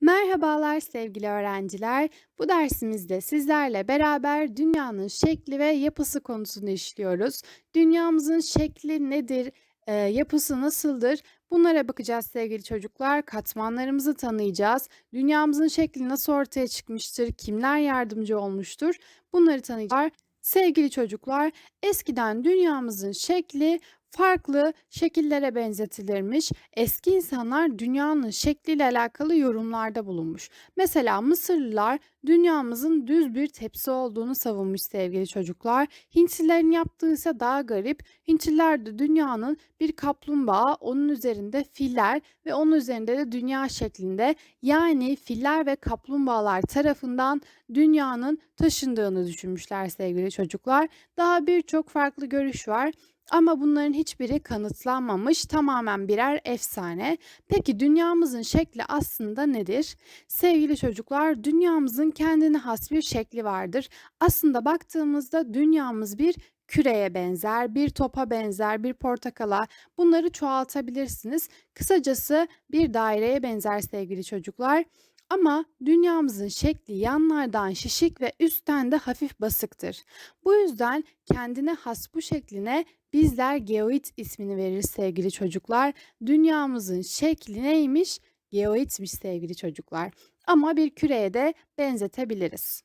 Merhabalar sevgili öğrenciler. Bu dersimizde sizlerle beraber dünyanın şekli ve yapısı konusunu işliyoruz. Dünyamızın şekli nedir? Eee, yapısı nasıldır? Bunlara bakacağız sevgili çocuklar. Katmanlarımızı tanıyacağız. Dünyamızın şekli nasıl ortaya çıkmıştır? Kimler yardımcı olmuştur? Bunları tanıyacağız. Sevgili çocuklar, eskiden dünyamızın şekli farklı şekillere benzetilirmiş. Eski insanlar dünyanın şekliyle alakalı yorumlarda bulunmuş. Mesela Mısırlılar dünyamızın düz bir tepsi olduğunu savunmuş sevgili çocuklar. Hintlilerin yaptığı ise daha garip. Hintliler de dünyanın bir kaplumbağa, onun üzerinde filler ve onun üzerinde de dünya şeklinde yani filler ve kaplumbağalar tarafından dünyanın taşındığını düşünmüşler sevgili çocuklar. Daha birçok farklı görüş var. Ama bunların hiçbiri kanıtlanmamış, tamamen birer efsane. Peki dünyamızın şekli aslında nedir? Sevgili çocuklar, dünyamızın kendine has bir şekli vardır. Aslında baktığımızda dünyamız bir küreye benzer, bir topa benzer, bir portakala. Bunları çoğaltabilirsiniz. Kısacası bir daireye benzer sevgili çocuklar. Ama dünyamızın şekli yanlardan şişik ve üstten de hafif basıktır. Bu yüzden kendine has bu şekline bizler geoid ismini veririz sevgili çocuklar. Dünyamızın şekli neymiş? Geoidmiş sevgili çocuklar. Ama bir küreye de benzetebiliriz.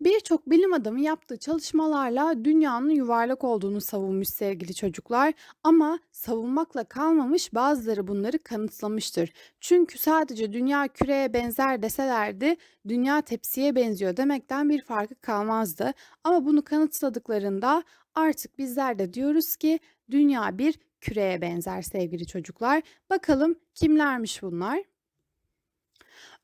Birçok bilim adamı yaptığı çalışmalarla dünyanın yuvarlak olduğunu savunmuş sevgili çocuklar ama savunmakla kalmamış bazıları bunları kanıtlamıştır. Çünkü sadece dünya küreye benzer deselerdi dünya tepsiye benziyor demekten bir farkı kalmazdı. Ama bunu kanıtladıklarında artık bizler de diyoruz ki dünya bir küreye benzer sevgili çocuklar. Bakalım kimlermiş bunlar?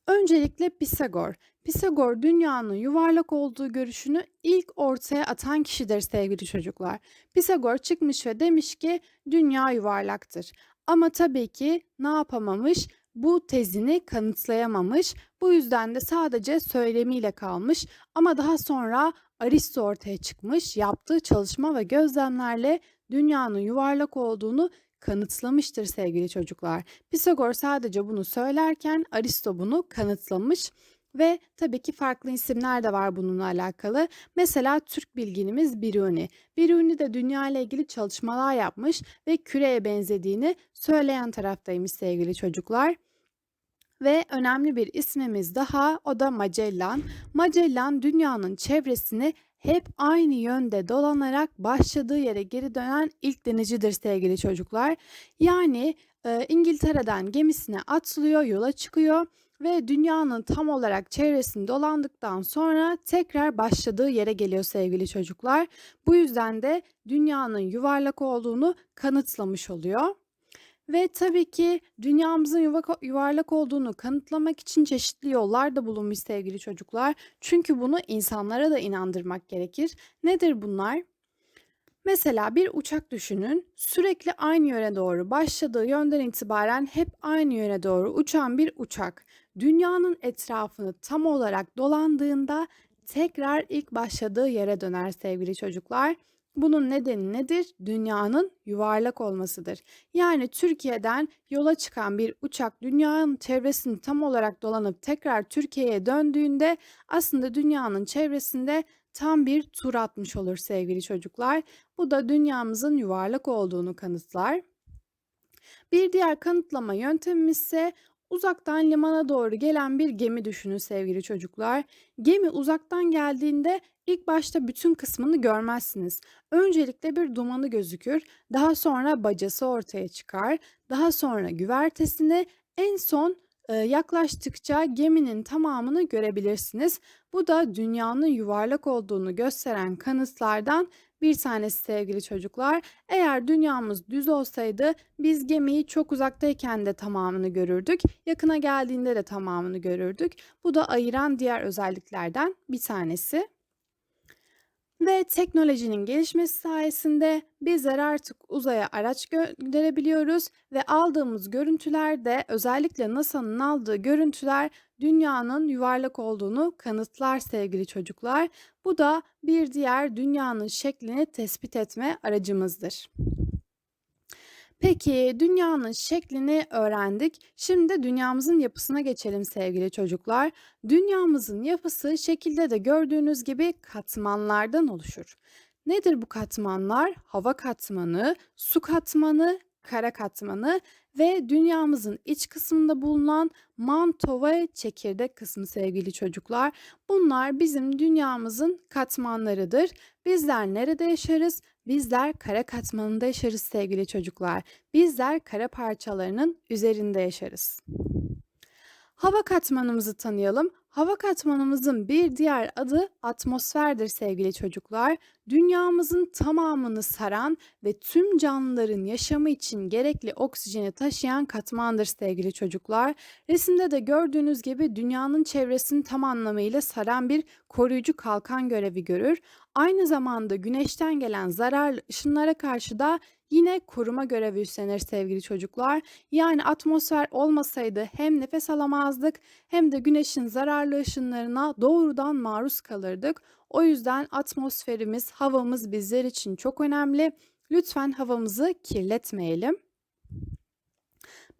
Öncelikle Pisagor. Pisagor dünyanın yuvarlak olduğu görüşünü ilk ortaya atan kişidir sevgili çocuklar. Pisagor çıkmış ve demiş ki dünya yuvarlaktır. Ama tabii ki ne yapamamış? Bu tezini kanıtlayamamış. Bu yüzden de sadece söylemiyle kalmış. Ama daha sonra Aristo ortaya çıkmış, yaptığı çalışma ve gözlemlerle dünyanın yuvarlak olduğunu kanıtlamıştır sevgili çocuklar. Pisagor sadece bunu söylerken Aristo bunu kanıtlamış ve tabii ki farklı isimler de var bununla alakalı. Mesela Türk bilginimiz Biruni. Biruni de dünya ile ilgili çalışmalar yapmış ve küreye benzediğini söyleyen taraftaymış sevgili çocuklar. Ve önemli bir ismimiz daha o da Magellan. Magellan dünyanın çevresini hep aynı yönde dolanarak başladığı yere geri dönen ilk denizcidir sevgili çocuklar. Yani e, İngiltere'den gemisine atlıyor, yola çıkıyor ve dünyanın tam olarak çevresini dolandıktan sonra tekrar başladığı yere geliyor sevgili çocuklar. Bu yüzden de dünyanın yuvarlak olduğunu kanıtlamış oluyor. Ve tabii ki dünyamızın yuvarlak olduğunu kanıtlamak için çeşitli yollar da bulunmuş sevgili çocuklar. Çünkü bunu insanlara da inandırmak gerekir. Nedir bunlar? Mesela bir uçak düşünün. Sürekli aynı yöne doğru başladığı yönden itibaren hep aynı yöne doğru uçan bir uçak. Dünyanın etrafını tam olarak dolandığında tekrar ilk başladığı yere döner sevgili çocuklar. Bunun nedeni nedir? Dünyanın yuvarlak olmasıdır. Yani Türkiye'den yola çıkan bir uçak dünyanın çevresini tam olarak dolanıp tekrar Türkiye'ye döndüğünde aslında dünyanın çevresinde tam bir tur atmış olur sevgili çocuklar. Bu da dünyamızın yuvarlak olduğunu kanıtlar. Bir diğer kanıtlama yöntemimiz ise Uzaktan limana doğru gelen bir gemi düşünün sevgili çocuklar. Gemi uzaktan geldiğinde ilk başta bütün kısmını görmezsiniz. Öncelikle bir dumanı gözükür, daha sonra bacası ortaya çıkar, daha sonra güvertesini, en son e, yaklaştıkça geminin tamamını görebilirsiniz. Bu da dünyanın yuvarlak olduğunu gösteren kanıtlardan bir tanesi sevgili çocuklar. Eğer dünyamız düz olsaydı biz gemiyi çok uzaktayken de tamamını görürdük. Yakına geldiğinde de tamamını görürdük. Bu da ayıran diğer özelliklerden bir tanesi. Ve teknolojinin gelişmesi sayesinde bizler artık uzaya araç gönderebiliyoruz ve aldığımız görüntüler de özellikle NASA'nın aldığı görüntüler dünyanın yuvarlak olduğunu kanıtlar sevgili çocuklar. Bu da bir diğer dünyanın şeklini tespit etme aracımızdır. Peki, dünyanın şeklini öğrendik. Şimdi dünyamızın yapısına geçelim sevgili çocuklar. Dünyamızın yapısı şekilde de gördüğünüz gibi katmanlardan oluşur. Nedir bu katmanlar? Hava katmanı, su katmanı, kara katmanı ve dünyamızın iç kısmında bulunan manto ve çekirdek kısmı sevgili çocuklar. Bunlar bizim dünyamızın katmanlarıdır. Bizler nerede yaşarız? Bizler kara katmanında yaşarız sevgili çocuklar. Bizler kara parçalarının üzerinde yaşarız. Hava katmanımızı tanıyalım. Hava katmanımızın bir diğer adı atmosferdir sevgili çocuklar. Dünyamızın tamamını saran ve tüm canlıların yaşamı için gerekli oksijeni taşıyan katmandır sevgili çocuklar. Resimde de gördüğünüz gibi dünyanın çevresini tam anlamıyla saran bir koruyucu kalkan görevi görür. Aynı zamanda güneşten gelen zararlı ışınlara karşı da yine koruma görevi üstlenir sevgili çocuklar. Yani atmosfer olmasaydı hem nefes alamazdık hem de güneşin zararlı ışınlarına doğrudan maruz kalırdık. O yüzden atmosferimiz, havamız bizler için çok önemli. Lütfen havamızı kirletmeyelim.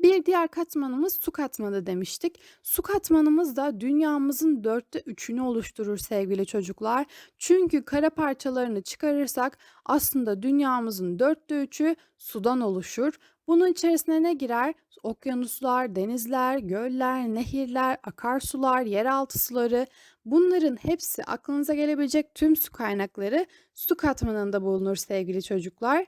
Bir diğer katmanımız su katmanı demiştik. Su katmanımız da dünyamızın dörtte üçünü oluşturur sevgili çocuklar. Çünkü kara parçalarını çıkarırsak aslında dünyamızın dörtte üçü sudan oluşur. Bunun içerisine ne girer? Okyanuslar, denizler, göller, nehirler, akarsular, yeraltı suları bunların hepsi aklınıza gelebilecek tüm su kaynakları su katmanında bulunur sevgili çocuklar.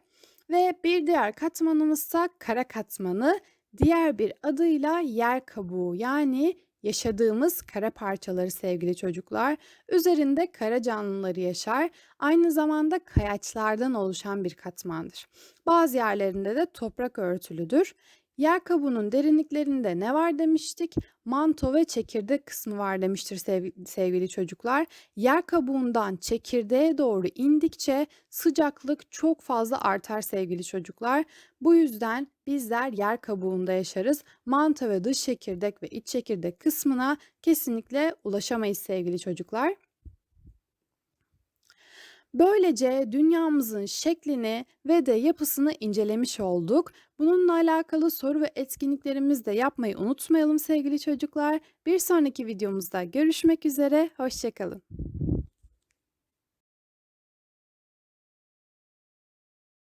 Ve bir diğer katmanımızsa kara katmanı. Diğer bir adıyla yer kabuğu yani yaşadığımız kara parçaları sevgili çocuklar. Üzerinde kara canlıları yaşar. Aynı zamanda kayaçlardan oluşan bir katmandır. Bazı yerlerinde de toprak örtülüdür. Yer kabuğunun derinliklerinde ne var demiştik? Manto ve çekirdek kısmı var demiştir sevgili, çocuklar. Yer kabuğundan çekirdeğe doğru indikçe sıcaklık çok fazla artar sevgili çocuklar. Bu yüzden bizler yer kabuğunda yaşarız. Manto ve dış çekirdek ve iç çekirdek kısmına kesinlikle ulaşamayız sevgili çocuklar. Böylece dünyamızın şeklini ve de yapısını incelemiş olduk. Bununla alakalı soru ve etkinliklerimizi de yapmayı unutmayalım sevgili çocuklar. Bir sonraki videomuzda görüşmek üzere, hoşçakalın.